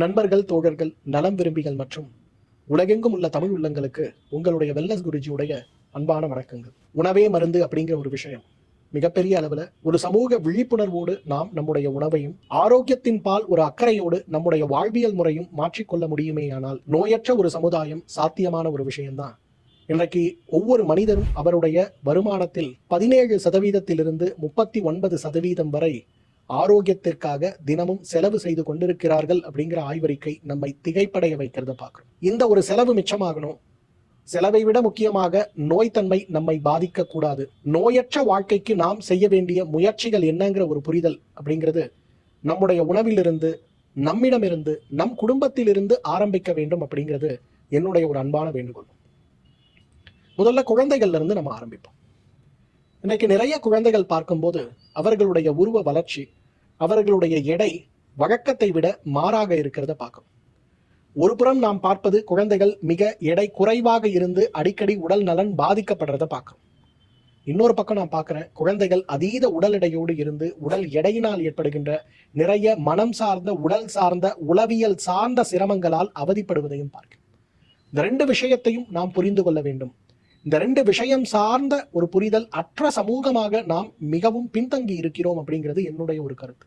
நண்பர்கள் தோழர்கள் நலம் விரும்பிகள் மற்றும் உலகெங்கும் உள்ள தமிழ் உள்ளங்களுக்கு உங்களுடைய வெல்லஸ் குருஜியுடைய அன்பான வணக்கங்கள். உணவே மருந்து அப்படிங்கிற ஒரு விஷயம். மிகப்பெரிய அளவில் ஒரு சமூக விழிப்புணர்வோடு நாம் நம்முடைய உணவையும் ஆரோக்கியத்தின் பால் ஒரு அக்கறையோடு நம்முடைய வாழ்வியல் முறையும் மாற்றிக்கொள்ள முடியுமேயானால் நோயற்ற ஒரு சமுதாயம் சாத்தியமான ஒரு விஷயம்தான். இன்றைக்கு ஒவ்வொரு மனிதரும் அவருடைய வருமானத்தில் பதினேழு சதவீதத்திலிருந்து முப்பத்தி ஒன்பது சதவீதம் வரை ஆரோக்கியத்திற்காக தினமும் செலவு செய்து கொண்டிருக்கிறார்கள் அப்படிங்கிற ஆய்வறிக்கை நம்மை திகைப்படைய வைக்கிறத பார்க்கணும் இந்த ஒரு செலவு மிச்சமாகணும். செலவை விட முக்கியமாக நோய்த்தன்மை நம்மை பாதிக்க கூடாது நோயற்ற வாழ்க்கைக்கு நாம் செய்ய வேண்டிய முயற்சிகள் என்னங்கிற ஒரு புரிதல் அப்படிங்கிறது நம்முடைய உணவிலிருந்து நம்மிடமிருந்து நம் குடும்பத்திலிருந்து ஆரம்பிக்க வேண்டும் அப்படிங்கிறது என்னுடைய ஒரு அன்பான வேண்டுகோள். முதல்ல குழந்தைகள்ல இருந்து நம்ம ஆரம்பிப்போம். இன்னைக்கு நிறைய குழந்தைகள் பார்க்கும்போது அவர்களுடைய உருவ வளர்ச்சி அவர்களுடைய எடை வழக்கத்தை விட மாறாக இருக்கிறத பார்க்கும். ஒரு புறம் நாம் பார்ப்பது குழந்தைகள் மிக எடை குறைவாக இருந்து அடிக்கடி உடல் நலன் பாதிக்கப்படுறத பார்க்கும். இன்னொரு பக்கம் நான் பார்க்குறேன் குழந்தைகள் அதீத உடல் எடையோடு இருந்து உடல் எடையினால் ஏற்படுகின்ற நிறைய மனம் சார்ந்த உடல் சார்ந்த உளவியல் சார்ந்த சிரமங்களால் அவதிப்படுவதையும் பார்க்கிறேன் இந்த ரெண்டு விஷயத்தையும் நாம் புரிந்து கொள்ள வேண்டும். இந்த ரெண்டு விஷயம் சார்ந்த ஒரு புரிதல் அற்ற சமூகமாக நாம் மிகவும் பின்தங்கி இருக்கிறோம் அப்படிங்கிறது என்னுடைய ஒரு கருத்து.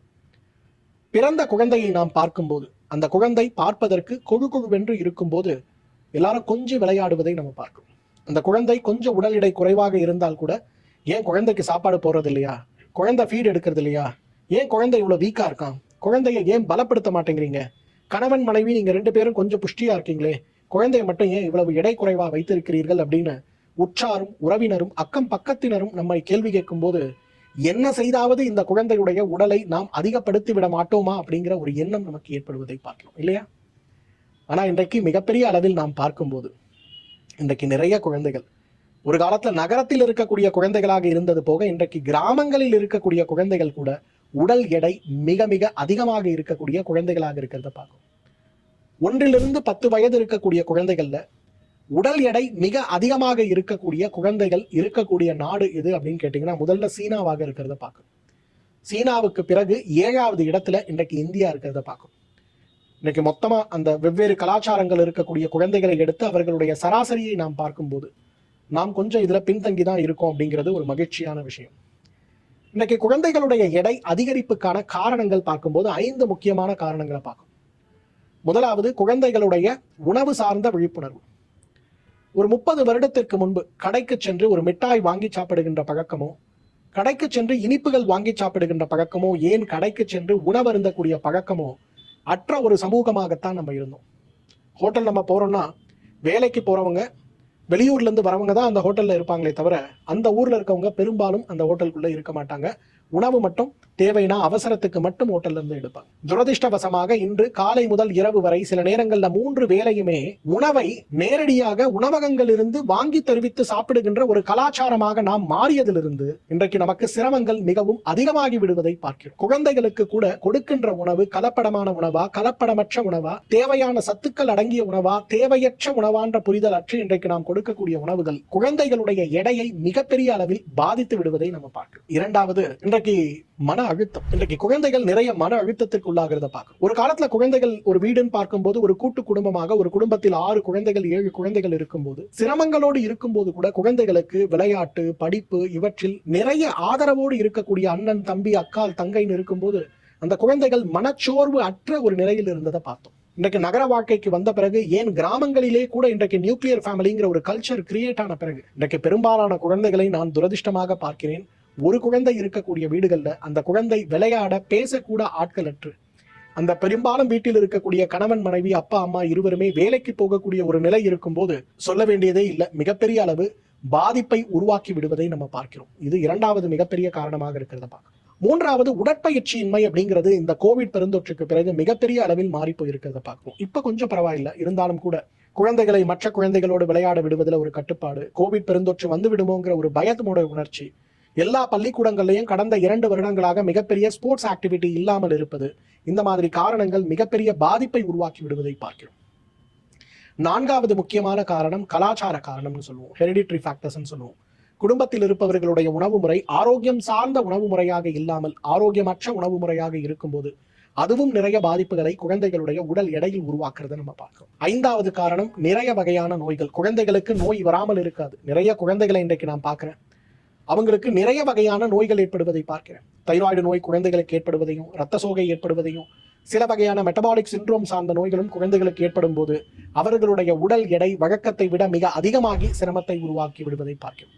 பிறந்த குழந்தையை நாம் பார்க்கும்போது அந்த குழந்தை பார்ப்பதற்கு கொழு கொழுவென்று இருக்கும்போது எல்லாரும் கொஞ்சம் விளையாடுவதை நம்ம பார்க்கிறோம். அந்த குழந்தை கொஞ்சம் உடல் எடை குறைவாக இருந்தால் கூட ஏன் குழந்தைக்கு சாப்பாடு போடுறது இல்லையா குழந்தை ஃபீட் எடுக்கிறது இல்லையா ஏன் குழந்தை இவ்வளோ வீக்காக இருக்கான்? குழந்தையை ஏன் பலப்படுத்த மாட்டேங்கிறீங்க? கணவன் மனைவி நீங்க ரெண்டு பேரும் கொஞ்சம் புஷ்டியா இருக்கீங்களே குழந்தையை மட்டும் ஏன் இவ்வளவு எடை குறைவா வைத்திருக்கிறீர்கள் அப்படின்னு உற்றாரும் உறவினரும் அக்கம் பக்கத்தினரும் நம்மை கேள்வி கேட்கும் போது என்ன செய்தாவது இந்த குழந்தையுடைய உடலை நாம் அதிகப்படுத்தி விட மாட்டோமா? அப்படிங்கிற ஒரு எண்ணம் நமக்கு ஏற்படுவதை பார்க்கிறோம் இல்லையா? ஆனா இன்றைக்கு மிகப்பெரிய அளவில் நாம் பார்க்கும்போது இன்றைக்கு நிறைய குழந்தைகள் ஒரு காலத்துல நகரத்தில் இருக்கக்கூடிய குழந்தைகளாக இருந்தது போக இன்றைக்கு கிராமங்களில் இருக்கக்கூடிய குழந்தைகள் கூட உடல் எடை மிக மிக அதிகமாக இருக்கக்கூடிய குழந்தைகளாக இருக்கிறத பார்க்கும் ஒன்றிலிருந்து பத்து வயது இருக்கக்கூடிய குழந்தைகள்ல உடல் எடை மிக அதிகமாக இருக்கக்கூடிய குழந்தைகள் இருக்கக்கூடிய நாடு எது அப்படின்னு கேட்டீங்கன்னா முதல்ல சீனாவாக இருக்கிறத பார்க்கும் சீனாவுக்கு பிறகு ஏழாவது இடத்துல இன்றைக்கு இந்தியா இருக்கிறத பார்க்கும் இன்னைக்கு மொத்தமா அந்த வெவ்வேறு கலாச்சாரங்கள் இருக்கக்கூடிய குழந்தைகளை எடுத்து அவர்களுடைய சராசரியை நாம் பார்க்கும்போது நாம் கொஞ்சம் இதுல பின்தங்கி தான் இருக்கோம் அப்படிங்கிறது ஒரு மகிழ்ச்சியான விஷயம். இன்னைக்கு குழந்தைகளுடைய எடை அதிகரிப்புக்கான காரணங்கள் பார்க்கும்போது ஐந்து முக்கியமான காரணங்களை பார்க்கும் முதலாவது குழந்தைகளுடைய உணவு சார்ந்த விழிப்புணர்வு. ஒரு முப்பது வருடத்திற்கு முன்பு கடைக்கு சென்று ஒரு மிட்டாய் வாங்கி சாப்பிடுகின்ற பழக்கமோ? கடைக்கு சென்று இனிப்புகள் வாங்கி சாப்பிடுகின்ற பழக்கமோ? ஏன் கடைக்கு சென்று உணவருந்தக்கூடிய பழக்கமோ? அற்ற ஒரு சமூகமாகத்தான் நம்ம இருந்தோம். ஹோட்டல் நம்ம போறோம்னா வேலைக்கு போறவங்க வெளியூர்ல இருந்து வரவங்க தான் அந்த ஹோட்டல்ல இருப்பாங்களே தவிர அந்த ஊர்ல இருக்கவங்க பெரும்பாலும் அந்த ஹோட்டலுக்குள்ள இருக்க மாட்டாங்க. உணவு மட்டும் தேவைனா அவசரத்துக்கு மட்டும் ஹோட்டல்ல இருந்து எடுப்பாங்க. துரதிருஷ்டவசமாக இன்று காலை முதல் இரவு வரை சில நேரங்கள்ல மூன்று வேலையுமே உணவை நேரடியாக உணவகங்கள் இருந்து வாங்கி தெரிவித்து சாப்பிடுகின்ற ஒரு கலாச்சாரமாக நாம் மாறியதிலிருந்து இன்றைக்கு நமக்கு சிரமங்கள் மிகவும் அதிகமாகி விடுவதை பார்க்கிறோம். குழந்தைகளுக்கு கூட கொடுக்கின்ற உணவு கலப்படமான உணவா கலப்படமற்ற உணவா தேவையான சத்துக்கள் அடங்கிய உணவா தேவையற்ற உணவான்ற புரிதல் அற்று இன்றைக்கு நாம் கொடுக்கக்கூடிய உணவுகள் குழந்தைகளுடைய எடையை மிகப்பெரிய அளவில் பாதித்து விடுவதை நம்ம பார்க்கிறோம். இரண்டாவது இன்றைக்கு மன அழுத்தம். இன்றைக்கு குழந்தைகள் நிறைய மன அழுத்தத்திற்கு உள்ளாகிறத பார்க்கிறோம். ஒரு காலத்துல குழந்தைகள் ஒரு வீடுன்னு பார்க்கும்போது ஒரு கூட்டு குடும்பமாக ஒரு குடும்பத்தில் ஆறு குழந்தைகள் ஏழு குழந்தைகள் இருக்கும்போது சிரமங்களோடு இருக்கும்போது கூட குழந்தைகளுக்கு விளையாட்டு படிப்பு இவற்றில் நிறைய ஆதரவோடு இருக்கக்கூடிய அண்ணன் தம்பி அக்கால் தங்கைன்னு இருக்கும்போது அந்த குழந்தைகள் மனச்சோர்வு அற்ற ஒரு நிலையில் இருந்ததை பார்த்தோம். இன்றைக்கு நகர வாழ்க்கைக்கு வந்த பிறகு ஏன் கிராமங்களிலே கூட இன்றைக்கு நியூக்ளியர் ஃபேமிலிங்கிற ஒரு கல்ச்சர் கிரியேட் ஆன பிறகு இன்றைக்கு பெரும்பாலான குழந்தைகளை நான் துரதிருஷ்டமாக பார்க்கிறேன். ஒரு குழந்தை இருக்கக்கூடிய வீடுகள்ல அந்த குழந்தை விளையாட பேசக்கூட ஆட்கள் அற்று அந்த பெரும்பாலும் வீட்டில் இருக்கக்கூடிய கணவன் மனைவி அப்பா அம்மா இருவருமே வேலைக்கு போகக்கூடிய ஒரு நிலை இருக்கும்போது சொல்ல வேண்டியதே இல்லை. மிகப்பெரிய அளவு பாதிப்பை உருவாக்கி விடுவதை நம்ம பார்க்கிறோம். இது இரண்டாவது மிகப்பெரிய காரணமாக இருக்கிறத பார்க்கிறோம் மூன்றாவது உடற்பயிற்சியின்மை அப்படிங்கிறது இந்த கோவிட் பெருந்தொற்றுக்கு பிறகு மிகப்பெரிய அளவில் மாறி போயிருக்கிறத பார்க்கிறோம். இப்ப கொஞ்சம் பரவாயில்ல. இருந்தாலும் கூட குழந்தைகளை மற்ற குழந்தைகளோடு விளையாட விடுவதில் ஒரு கட்டுப்பாடு கோவிட் பெருந்தொற்று வந்து விடுமோங்கிற ஒரு பயத்தமோட உணர்ச்சி எல்லா பள்ளிக்கூடங்கள்லையும் கடந்த இரண்டு வருடங்களாக மிகப்பெரிய ஸ்போர்ட்ஸ் ஆக்டிவிட்டி இல்லாமல் இருப்பது இந்த மாதிரி காரணங்கள் மிகப்பெரிய பாதிப்பை உருவாக்கி விடுவதை பார்க்கிறோம். நான்காவது முக்கியமான காரணம் கலாச்சார காரணம்னு சொல்லுவோம் ஹெரிடிட்ரி ஃபேக்டர்ஸ்னு சொல்லுவோம். குடும்பத்தில் இருப்பவர்களுடைய உணவு முறை ஆரோக்கியம் சார்ந்த உணவு முறையாக இல்லாமல் ஆரோக்கியமற்ற உணவு முறையாக இருக்கும்போது அதுவும் நிறைய பாதிப்புகளை குழந்தைகளுடைய உடல் எடையில் உருவாக்குறதை நம்ம பார்க்கிறோம். ஐந்தாவது காரணம் நிறைய வகையான நோய்கள். குழந்தைகளுக்கு நோய் வராமல் இருக்காது. நிறைய குழந்தைகளை இன்றைக்கு நான் பார்க்குறேன். அவங்களுக்கு நிறைய வகையான நோய்கள் ஏற்படுவதை பார்க்கிறேன். தைராய்டு நோய் குழந்தைகளுக்கு ஏற்படுவதையும் ரத்த சோகை ஏற்படுவதையும் சில வகையான மெட்டபாலிக் சிண்ட்ரோம் சார்ந்த நோய்களும் குழந்தைகளுக்கு ஏற்படும் போது அவர்களுடைய உடல் எடை வழக்கத்தை விட மிக அதிகமாகி சிரமத்தை உருவாக்கி விடுவதை பார்க்கிறோம்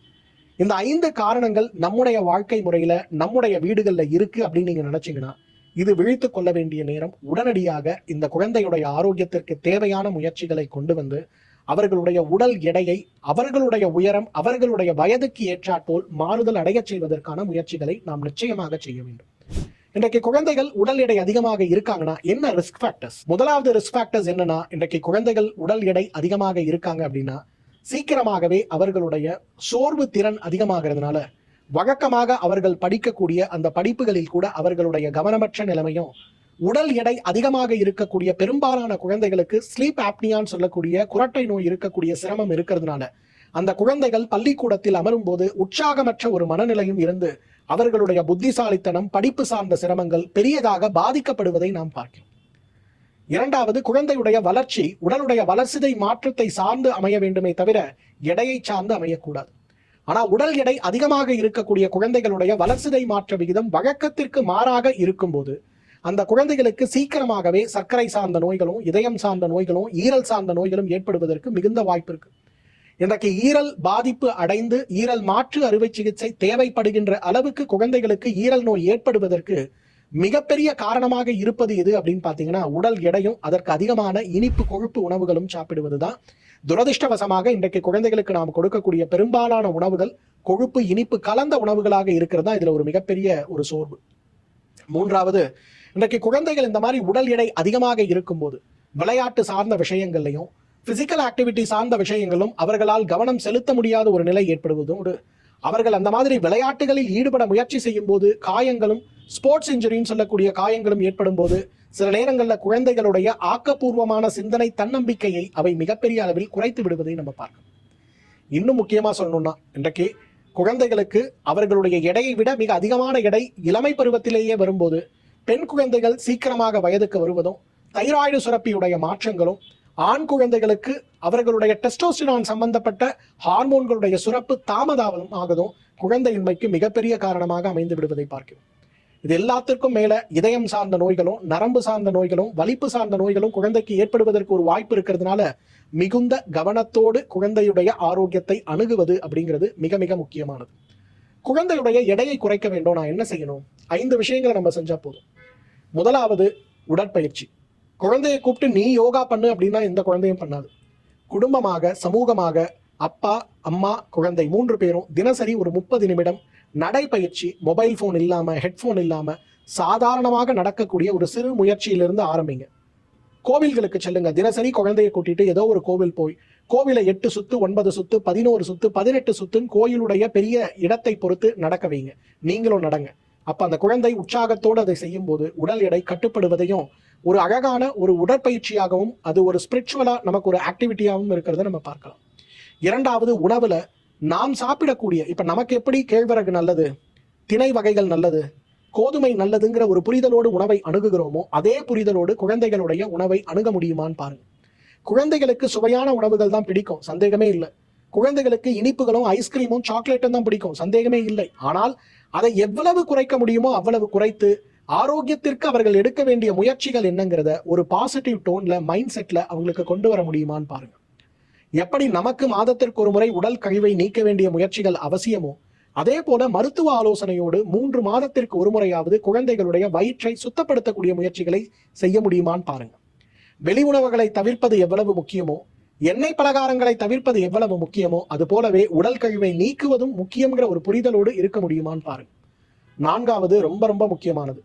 இந்த ஐந்து காரணங்கள் நம்முடைய வாழ்க்கை முறையில நம்முடைய வீடுகள்ல இருக்கு அப்படின்னு நீங்க நினைச்சீங்கன்னா இது விழித்து கொள்ள வேண்டிய நேரம் உடனடியாக இந்த குழந்தையுடைய ஆரோக்கியத்திற்கு தேவையான முயற்சிகளை கொண்டு வந்து அவர்களுடைய உடல் எடையை அவர்களுடைய உயரம் அவர்களுடைய வயதுக்கு ஏற்றாற்போல் மாறுதல் அடையச் செய்வதற்கான முயற்சிகளை நாம் நிச்சயமாக செய்ய வேண்டும். இன்றைக்கு குழந்தைகள் உடல் எடை அதிகமாக இருக்காங்கன்னா என்ன ரிஸ்க் ஃபேக்டர்ஸ் முதலாவது ரிஸ்க் ஃபேக்டர்ஸ் என்னன்னா இன்றைக்கு குழந்தைகள் உடல் எடை அதிகமாக இருக்காங்க அப்படின்னா சீக்கிரமாகவே அவர்களுடைய சோர்வு திறன் அதிகமாகிறதுனால வழக்கமாக அவர்கள் படிக்கக்கூடிய அந்த படிப்புகளில் கூட அவர்களுடைய கவனமற்ற நிலைமையும் உடல் எடை அதிகமாக இருக்கக்கூடிய பெரும்பாலான குழந்தைகளுக்கு ஸ்லீப் ஆப்னியான்னு சொல்லக்கூடிய குரட்டை நோய் இருக்கக்கூடிய சிரமம் இருக்கிறதுனால அந்த குழந்தைகள் பள்ளிக்கூடத்தில் அமரும் போது உற்சாகமற்ற ஒரு மனநிலையும் இருந்து அவர்களுடைய புத்திசாலித்தனம் படிப்பு சார்ந்த சிரமங்கள் பெரியதாக பாதிக்கப்படுவதை நாம் பார்க்கிறோம். இரண்டாவது குழந்தையுடைய வளர்ச்சி உடலுடைய வளர்சிதை மாற்றத்தை சார்ந்து அமைய வேண்டுமே தவிர எடையை சார்ந்து அமையக்கூடாது. ஆனா உடல் எடை அதிகமாக இருக்கக்கூடிய குழந்தைகளுடைய வளர்சிதை மாற்ற விகிதம் வழக்கத்திற்கு மாறாக இருக்கும்போது அந்த குழந்தைகளுக்கு சீக்கிரமாகவே சர்க்கரை சார்ந்த நோய்களும் இதயம் சார்ந்த நோய்களும் ஈரல் சார்ந்த நோய்களும் ஏற்படுவதற்கு மிகுந்த வாய்ப்பு இருக்கு. இன்றைக்கு ஈரல் பாதிப்பு அடைந்து ஈரல் மாற்று அறுவை சிகிச்சை தேவைப்படுகின்ற அளவுக்கு குழந்தைகளுக்கு ஈரல் நோய் ஏற்படுவதற்கு மிகப்பெரிய காரணமாக இருப்பது எது அப்படின்னு பார்த்தீங்கன்னா உடல் எடையும் அதற்கு அதிகமான இனிப்பு கொழுப்பு உணவுகளும் சாப்பிடுவதுதான். துரதிர்ஷ்டவசமாக இன்றைக்கு குழந்தைகளுக்கு நாம் கொடுக்கக்கூடிய பெரும்பாலான உணவுகள் கொழுப்பு இனிப்பு கலந்த உணவுகளாக இருக்கிறது தான் இதுல ஒரு மிகப்பெரிய ஒரு சோர்வு. மூன்றாவது இன்றைக்கு குழந்தைகள் இந்த மாதிரி உடல் எடை அதிகமாக இருக்கும்போது விளையாட்டு சார்ந்த விஷயங்கள்லையும் பிசிக்கல் ஆக்டிவிட்டி சார்ந்த விஷயங்களும் அவர்களால் கவனம் செலுத்த முடியாத ஒரு நிலை ஏற்படுவதும் ஒரு அவர்கள் அந்த மாதிரி விளையாட்டுகளில் ஈடுபட முயற்சி செய்யும் போது காயங்களும் ஸ்போர்ட்ஸ் இன்ஜுரின்னு சொல்லக்கூடிய காயங்களும் ஏற்படும் போது சில நேரங்களில் குழந்தைகளுடைய ஆக்கப்பூர்வமான சிந்தனை தன்னம்பிக்கையை அவை மிகப்பெரிய அளவில் குறைத்து விடுவதை நம்ம பார்க்கணும். இன்னும் முக்கியமாக சொல்லணும்னா இன்றைக்கு குழந்தைகளுக்கு அவர்களுடைய எடையை விட மிக அதிகமான எடை இளமை பருவத்திலேயே வரும்போது பெண் குழந்தைகள் சீக்கிரமாக வயதுக்கு வருவதும் தைராய்டு சுரப்பியுடைய மாற்றங்களும் ஆண் குழந்தைகளுக்கு அவர்களுடைய டெஸ்டோஸ்டிரான் சம்பந்தப்பட்ட ஹார்மோன்களுடைய சுரப்பு தாமதாவதும் ஆகுதும் குழந்தையின்மைக்கு மிகப்பெரிய காரணமாக அமைந்து விடுவதை பார்க்கிறோம். இது எல்லாத்திற்கும் மேல இதயம் சார்ந்த நோய்களும் நரம்பு சார்ந்த நோய்களும் வலிப்பு சார்ந்த நோய்களும் குழந்தைக்கு ஏற்படுவதற்கு ஒரு வாய்ப்பு இருக்கிறதுனால மிகுந்த கவனத்தோடு குழந்தையுடைய ஆரோக்கியத்தை அணுகுவது அப்படிங்கிறது மிக மிக முக்கியமானது. குழந்தையுடைய எடையை குறைக்க வேண்டும். நான் என்ன செய்யணும்? ஐந்து விஷயங்களை நம்ம செஞ்சா போதும். முதலாவது உடற்பயிற்சி. குழந்தையை கூப்பிட்டு நீ யோகா பண்ணு அப்படின்னா எந்த குழந்தையும் பண்ணாது. குடும்பமாக சமூகமாக அப்பா அம்மா குழந்தை மூன்று பேரும் தினசரி ஒரு முப்பது நிமிடம் நடைப்பயிற்சி மொபைல் ஃபோன் இல்லாமல் ஹெட்ஃபோன் இல்லாமல் சாதாரணமாக நடக்கக்கூடிய ஒரு சிறு முயற்சியிலிருந்து ஆரம்பிங்க. கோவில்களுக்கு செல்லுங்க. தினசரி குழந்தையை கூட்டிட்டு ஏதோ ஒரு கோவில் போய் கோவிலை எட்டு சுத்து ஒன்பது சுத்து பதினோரு சுத்து பதினெட்டு சுத்துன்னு கோயிலுடைய பெரிய இடத்தை பொறுத்து நடக்க வைங்க. நீங்களும் நடங்க. அப்ப அந்த குழந்தை உற்சாகத்தோடு அதை செய்யும் போது உடல் எடை கட்டுப்படுவதையும் ஒரு அழகான ஒரு உடற்பயிற்சியாகவும் அது ஒரு ஸ்பிரிச்சுவலா நமக்கு ஒரு ஆக்டிவிட்டியாகவும் இருக்கிறத நம்ம பார்க்கலாம். இரண்டாவது உணவுல நாம் சாப்பிடக்கூடிய இப்ப நமக்கு எப்படி கேழ்வரகு நல்லது திணை வகைகள் நல்லது கோதுமை நல்லதுங்கிற ஒரு புரிதலோடு உணவை அணுகுகிறோமோ அதே புரிதலோடு குழந்தைகளுடைய உணவை அணுக முடியுமான்னு பாருங்க. குழந்தைகளுக்கு சுவையான உணவுகள் தான் பிடிக்கும் சந்தேகமே இல்லை. குழந்தைகளுக்கு இனிப்புகளும் ஐஸ்கிரீமும் சாக்லேட்டும் தான் பிடிக்கும் சந்தேகமே இல்லை. ஆனால் அதை எவ்வளவு குறைக்க முடியுமோ அவ்வளவு குறைத்து ஆரோக்கியத்திற்கு அவர்கள் எடுக்க வேண்டிய முயற்சிகள் என்னங்கிறத ஒரு பாசிட்டிவ் டோன்ல மைண்ட் செட்ல அவங்களுக்கு கொண்டு வர முடியுமான்னு பாருங்க. எப்படி நமக்கு மாதத்திற்கு ஒரு முறை உடல் கழிவை நீக்க வேண்டிய முயற்சிகள் அவசியமோ அதே போல மருத்துவ ஆலோசனையோடு மூன்று மாதத்திற்கு ஒரு முறையாவது குழந்தைகளுடைய வயிற்றை சுத்தப்படுத்தக்கூடிய முயற்சிகளை செய்ய முடியுமான்னு பாருங்க. வெளி உணவுகளை தவிர்ப்பது எவ்வளவு முக்கியமோ எண்ணெய் பலகாரங்களை தவிர்ப்பது எவ்வளவு முக்கியமோ அது போலவே உடல் கழிவை நீக்குவதும் முக்கியங்கிற ஒரு புரிதலோடு இருக்க முடியுமான்னு பாருங்க. நான்காவது ரொம்ப ரொம்ப முக்கியமானது.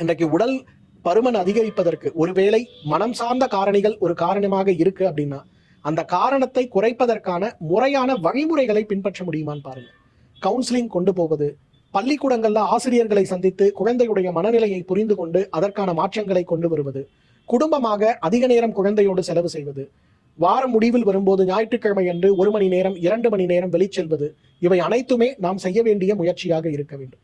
இன்றைக்கு உடல் பருமன் அதிகரிப்பதற்கு ஒருவேளை மனம் சார்ந்த காரணிகள் ஒரு காரணமாக இருக்கு அப்படின்னா அந்த காரணத்தை குறைப்பதற்கான முறையான வழிமுறைகளை பின்பற்ற முடியுமான்னு பாருங்க. கவுன்சிலிங் கொண்டு போவது பள்ளிக்கூடங்கள்ல ஆசிரியர்களை சந்தித்து குழந்தையுடைய மனநிலையை புரிந்து கொண்டு அதற்கான மாற்றங்களை கொண்டு வருவது குடும்பமாக அதிக நேரம் குழந்தையோடு செலவு செய்வது வார முடிவில் வரும்போது ஞாயிற்றுக்கிழமை அன்று ஒரு மணி நேரம் இரண்டு மணி நேரம் வெளிச்செல்வது இவை அனைத்துமே நாம் செய்ய வேண்டிய முயற்சியாக இருக்க வேண்டும்.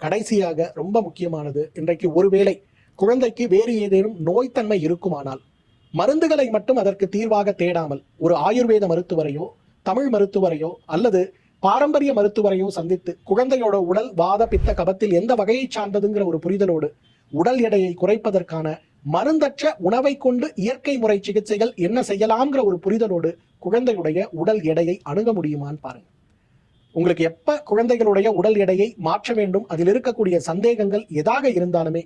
கடைசியாக ரொம்ப முக்கியமானது இன்றைக்கு ஒருவேளை குழந்தைக்கு வேறு ஏதேனும் நோய்த்தன்மை இருக்குமானால் மருந்துகளை மட்டும் அதற்கு தீர்வாக தேடாமல் ஒரு ஆயுர்வேத மருத்துவரையோ தமிழ் மருத்துவரையோ அல்லது பாரம்பரிய மருத்துவரையோ சந்தித்து குழந்தையோட உடல் வாத பித்த கபத்தில் எந்த வகையை சார்ந்ததுங்கிற ஒரு புரிதலோடு உடல் எடையை குறைப்பதற்கான மருந்தற்ற உணவை கொண்டு இயற்கை முறை சிகிச்சைகள் என்ன செய்யலாம்ங்கிற ஒரு புரிதலோடு குழந்தையுடைய உடல் எடையை அணுக முடியுமான்னு பாருங்க. உங்களுக்கு எப்ப குழந்தைகளுடைய உடல் எடையை மாற்ற வேண்டும் அதில் இருக்கக்கூடிய சந்தேகங்கள் எதாக இருந்தாலுமே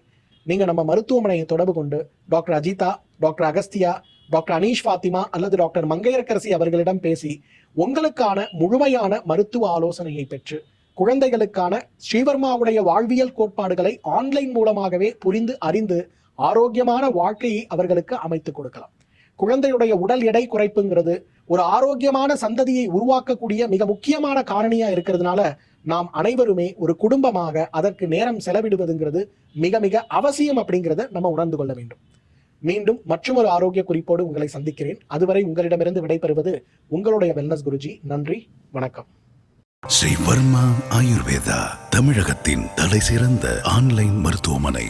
நீங்க நம்ம மருத்துவமனையை தொடர்பு கொண்டு doctor Ajitha doctor Agasthya doctor Aneesh Fathima அல்லது டாக்டர் மங்கையரக்கரசி அவர்களிடம் பேசி உங்களுக்கான முழுமையான மருத்துவ ஆலோசனையை பெற்று குழந்தைகளுக்கான ஸ்ரீவர்மாவுடைய வாழ்வியல் கோட்பாடுகளை ஆன்லைன் மூலமாகவே புரிந்து அறிந்து ஆரோக்கியமான வாழ்க்கையை அவர்களுக்கு அமைத்துக் கொடுக்கலாம். குழந்தையுடைய உடல் எடை குறைப்புங்கிறது ஒரு ஆரோக்கியமான சந்ததியை உருவாக்கக்கூடிய மிக முக்கியமான காரணியா இருக்கிறதுனால நாம் அனைவருமே ஒரு குடும்பமாக அதற்கு நேரம் செலவிடுவதுங்கிறது மிக மிக அவசியம் அப்படிங்கிறத நம்ம உணர்ந்து கொள்ள வேண்டும். மீண்டும் மற்றொரு ஆரோக்கிய குறிப்போடு உங்களை சந்திக்கிறேன். அதுவரை உங்களிடமிருந்து விடைபெறுவது உங்களுடைய வெல்னஸ் குருஜி. நன்றி வணக்கம். ஸ்ரீ வர்மா ஆயுர்வேதா தமிழகத்தின் தலைசிறந்த ஆன்லைன் மருத்துவமனை